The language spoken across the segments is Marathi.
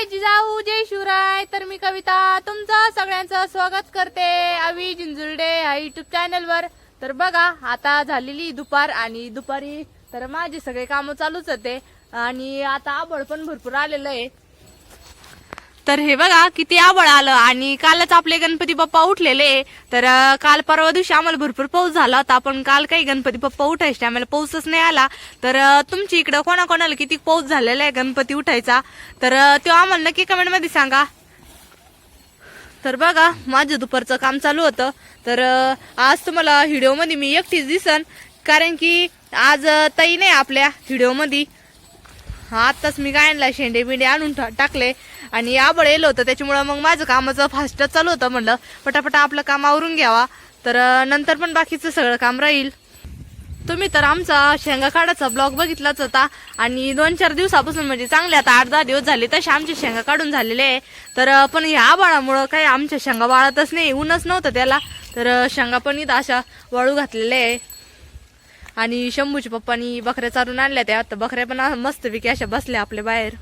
जय जिजाऊ जय शिवराय. तर मी कविता तुमचं सगळ्यांचं स्वागत करते अवी जिंजुर्डे ह्या युट्यूब चॅनलवर तर बघा आता झालेली दुपार आणि दुपारी तर माझे सगळे कामं चालूच होते. आणि आता आबळ पण भरपूर आलेलं आहे. तर हे बघा किती आवड आलं. आणि कालच आपले गणपती बाप्पा उठलेले. तर काल परवा दिवशी आम्हाला भरपूर पाऊस झाला होता. पण काल काही गणपती बाप्पा उठायचे. आम्हाला पाऊसच नाही आला. तर तुमची तुमच्या इकडं कोणाकोणाला किती पाऊस झालेला आहे गणपती उठायचा? तर तो आम्हाला नक्की कमेंटमध्ये सांगा. तर बघा माझं दुपारचं काम चालू होतं. तर आज तुम्हाला व्हिडिओमध्ये मी एकटीच दिसन. कारण की आज अं, ताई नाही आपल्या व्हिडिओमध्ये. हा आत्ताच मी गायनला शेंडे बिंडे आणून टाकले. आणि आबळ येलं होतं त्याच्यामुळं मग माझं कामाचं फास्टच चालू होतं म्हणलं. पटापटा आपलं काम आवरून घ्यावा. तर नंतर पण बाकीचं सगळं काम राहील. तुम्ही तर आमचा शेंगा काढायचा ब्लॉग बघितलाच होता. आणि दोन चार दिवसापासून म्हणजे चांगले आता आठ दहा दिवस झाले तसे आमचे शेंगा काढून झालेले आहे. तर पण ह्या बाळामुळं काही आमच्या शेंगा वाळतच नाही ऊनच नव्हतं त्याला. तर शेंगा पण इथं अशा वाळू घातलेल्या आहे. आणि शंभूच्या पप्पानी बकऱ्या चारून आणल्या त्या तर बकऱ्या पण मस्तपैकी अशा बसल्या आपल्या बाहेर.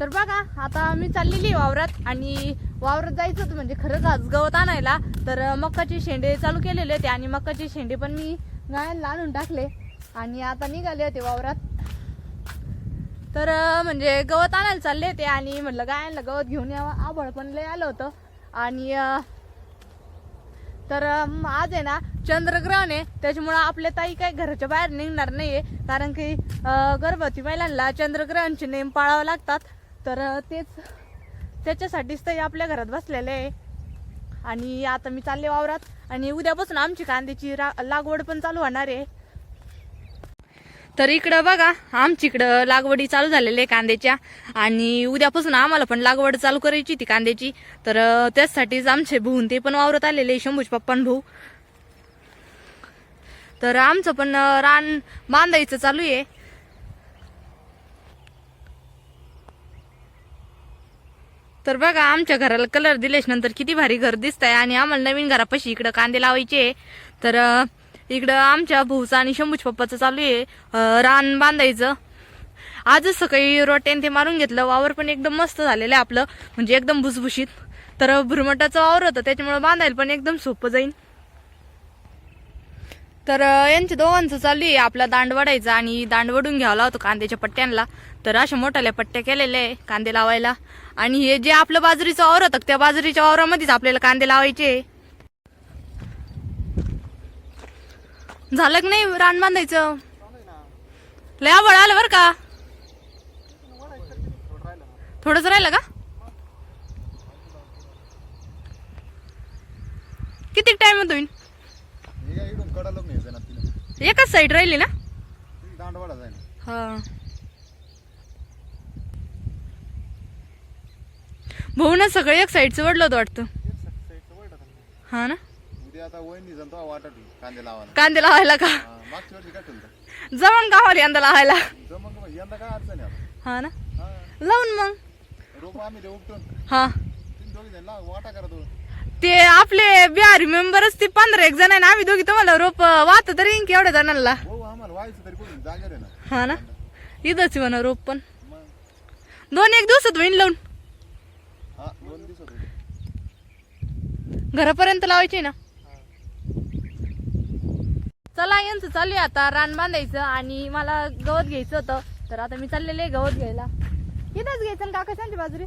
तर बघा आता मी चाललेली वावरात आणि वावरात जायचं होतं म्हणजे खरंच आज गवत आणायला. तर मक्काचे शेंडे चालू केलेले होते आणि मक्काचे शेंडे पण मी गायांना आणून टाकले. आणि आता निघाले होते वावरात. तर म्हणजे गवत आणायला चालले होते आणि म्हटलं गायांना गवत घेऊन यावं. आभळ पण लय आलं होतं. आणि तर आज आहे ना चंद्रग्रहण आहे. त्याच्यामुळं आपल्या ताई काय घराच्या बाहेर निघणार नाहीये. कारण की गर्भवती महिलांना चंद्रग्रहणचे नेम पाळावे लागतात. तर तेच त्याच्यासाठीच ताई आपल्या घरात बसलेले आहे. आणि आता मी चालले वावरात. आणि उद्यापासून आमची कांद्याची रा- लागवड पण चालू होणार आहे. तर इकडं बघा आमची इकडं लागवडी चालू झालेली आहे कांद्याच्या. आणि उद्यापासून आम्हाला पण लागवड चालू करायची ती कांद्याची. तर त्याचसाठीच आमचे भाऊन ते पण वावरत आलेले शंभूज पप्पान भाऊ. तर आमचं पण रान बांधायचं चालू आहे. तर बघा आमच्या घराला कलर दिल्याच नंतर किती भारी घर दिसत आहे आणि आम्हाला नवीन घरापाशी इकडं कांदे लावायचे तर इकडं आमच्या भाऊचं आणि शंभूज पप्पाचं चालू आहे रान बांधायचं आजच सकाळी रोट्यान ते मारून घेतलं वावर पण एकदम मस्त झालेलं आहे आपलं म्हणजे एकदम भुसभुशीत. तर भुरमटाचं वावर होतं त्याच्यामुळे बांधायला पण एकदम सोपं जाईल तर यांच्या दोघांचं चालू आहे. आपला दांड वाढायचा आणि दांड वडून घ्यावा होतो कांद्याच्या पट्ट्यांना तर अशा मोठ्याल्या पट्ट्या केलेल्या आहे कांदे लावायला. आणि हे जे आपलं बाजरीचं वावर होतं त्या बाजरीच्या वावरामध्येच आपल्याला कांदे लावायचे झालं की नाही रान बांधायचं? लय आवड आलं बरं का? थोडंच राहिलं का? किती टाइम होतो हे काय इकडून कडाला पण यायचं ना तिला एकच साईड राहिली ना? दांडवाडा ना हा. भाऊ ना सगळं एक साईडचं वडलं होतं वाटतं. हा ना? उद्या आता वहिनी वाटत कांदे लावायला. कांदे लावायला का? हा, मागच्या वर्षी काय ठेवलं? जमण गावाला यंदा लावायला. जमन का यंदा काय अडचण आहे आता? हा ना? हा. लावून मग. रोप आम्ही ते उपटून. हा. तुम्ही दोघी जण लाव वाटा करा तो ते आपले बिहारी मेंबरच ते पंधरा एक जण आहे ना आम्ही दोघी तुम्हाला रोप वाहत तरी येईन की एवढ्या जणांना? हो आम्हाला व्हायचं तरी कुठून? जागेवर आहे ना. हा ना? इथंच म्हणा रोप पण. मग दोन एक दिवसात होईन लावून. हा दोन दिवसात होईल. घरापर्यंत लावायचे ना? चला यांचं चालू आहे आता रान बांधायचं आणि मला गवत घ्यायचं होतं. तर आता मी चाललेले गवत घ्यायला. इथंच घ्यायचं ना काका सांगते बाजरी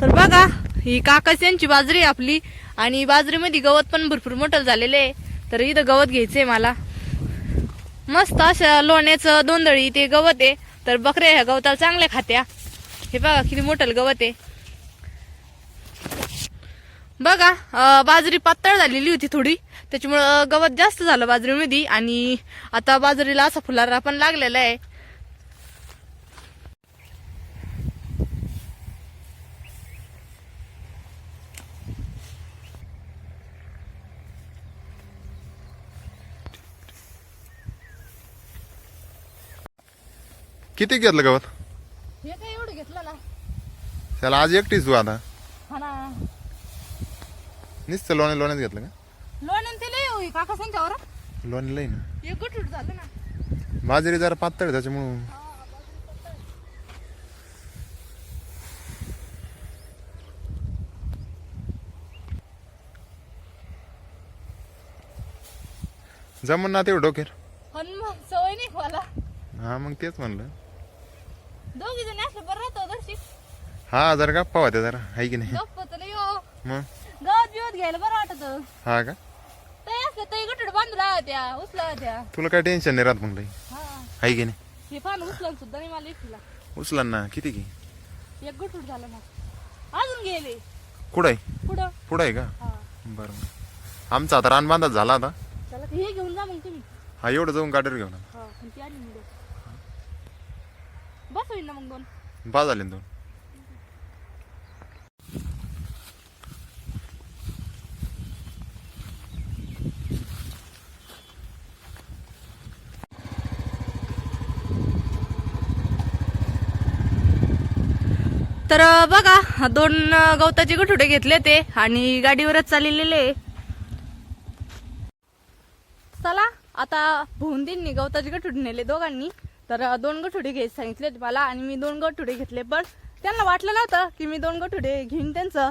तर बघा ही काकास यांची बाजरी आहे आपली. आणि बाजरीमध्ये गवत पण भरपूर मोठं झालेलं आहे. तर इथं गवत घ्यायचंय मला. मस्त अशा लोण्याचं दोंदळी ते गवत आहे. तर बकऱ्या ह्या गवताला चांगल्या खात्या. हे बघा किती मोठं गवत आहे. बघा बाजरी पातळ झालेली होती थोडी. त्याच्यामुळं गवत जास्त झालं बाजरीमध्ये. आणि आता बाजरीला असा फुलारा पण लागलेला आहे. किती घेतलं गवत हे काय एवढं घेतलं ना त्याला आज एकटीच तू आता. हा ना. नुसतं लोणे लोण्यात घेतलं का? लोण ते लय होई काका सांगच्यावर लोणी लई ना. एक गुटूट झालं ना. बाजरी जरा पातळ आहे त्याच्यामुळं. जमन ना तेवढं पण मग सवय नाही मला. हा मग तेच म्हणलं दोघी जण असलं बरं राहतो दर्शिक हा जरा गप्पा होत्या जरा. आहे की नाही? हो. मग? गावात बिवत घ्यायला बरं वाटत. हा का? ते असलं ते गटड बांधून राहत्या उचला त्या तुला काय टेन्शन नाही राहत म्हणलं हा. आहे की नाही? हे फान उचलन सुद्धा नाही मला एकटीला. उचला ना? किती की? एक गटूड झालं मग. अजून गेले. कुठं आहे? पुढं. पुढं आहे का? हा. बरं बरं आमचा आता रानबांधाच झाला आता. चला हे घेऊन जा मग तुम्ही. हा एवढं जाऊन गाडीवर घेऊन. हा पण ती आली मुलं बस होईल ना मग दोन. बा झाले ना दोन. तर बघा दोन गवताचे गठुडे घेतले ते आणि गाडीवरच चाललेले चला आता भोंदींनी गवताचे गठुडे नेले दोघांनी. तर दोन गठुडे घ्यायचे सांगितले मला आणि मी दोन गठुडे घेतले पण त्यांना वाटलं नव्हतं की मी दोन गठुडे घेईन त्यांचं.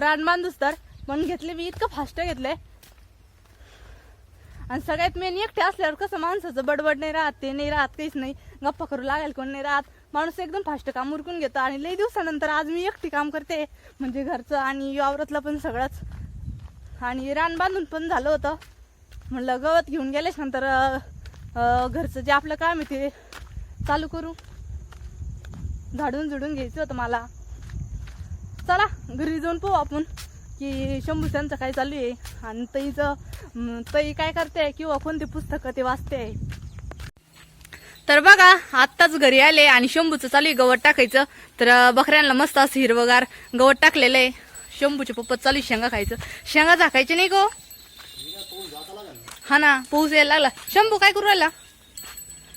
रान बांधूस तर पण घेतले मी इतकं फास्ट घेतले. आणि सगळ्यात मेन एकटे असल्यावर कसं माणसाचं बडबड नाही राहत ते नाही राहत काहीच नाही. गप्पा करू लागेल कोण नाही राहत. माणूस एकदम फास्ट काम उरकून घेतो आणि लई दिवसानंतर आज मी एकटी काम करते. म्हणजे घरचं आणि वावरातलं पण सगळंच. आणि रान बांधून पण झालं होतं. म्हणलं गवत घेऊन गेल्याच नंतर घरचं जे आपलं काम आहे ते चालू करू. झाडून झुडून घ्यायचं होतं मला. चला घरी जाऊन पाहू आपण की शंभू त्यांचं काय चालू आहे. आणि तईचं तई काय करते किंवा कोणती पुस्तकं ते वाचते. तर बघा आत्ताच घरी आले आणि शंभूचं चालू आहे गवत टाकायचं. तर बकऱ्यांना मस्त असं हिरवगार गवत टाकलेलं आहे. शंभूचे पप्पा चालू आहे शेंगा खायचं. शेंगा झाकायचे नाही गो. हा ना पाऊस यायला लागला. शंभू काय करू राहिला?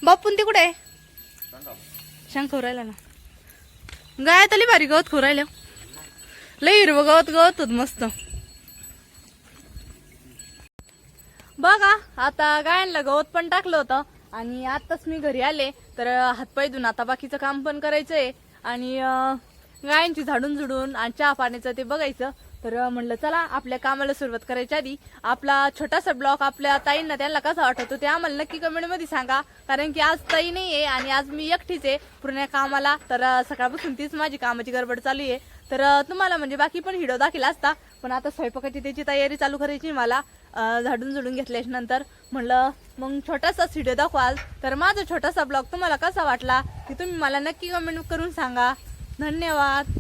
बापून ते कुठे आहे. शेंग राहिला ना. गाय तली भारी गवत खाऊ राहिलं लय हिरवं गवत गवत होत मस्त. बघा आता गायांना गवत पण टाकलं होतं. आणि आताच मी घरी आले तर हातपाय धुवून आता बाकीचं काम पण करायचंय. आणि गायांची झाडून झुडून आणि चहा पाण्याचं ते बघायचं. तर म्हणलं चला आपल्या कामाला सुरुवात करायच्या आधी आपला छोटासा ब्लॉग आपल्या ताईंना त्यांना कसा वाटतो ते आम्हाला नक्की कमेंटमध्ये सांगा. कारण की आज ताई नाही आहे आणि आज मी एकटीच आहे पूर्ण कामाला. तर सकाळपासून तीच माझी कामाची गडबड चालू आहे. तर तुम्हाला म्हणजे बाकी पण हिडो दाखिला असता. पण आता स्वयंपाकाची त्याची तयारी चालू करायची मला. झाडून झुडून घेतल्याच्या नंतर म्हणलं मग छोटासा व्हिडिओ दाखवाल. तर माझा छोटासा ब्लॉग तुम्हाला कसा वाटला? ते तुम्ही मला नक्की कमेंट करून सांगा. धन्यवाद.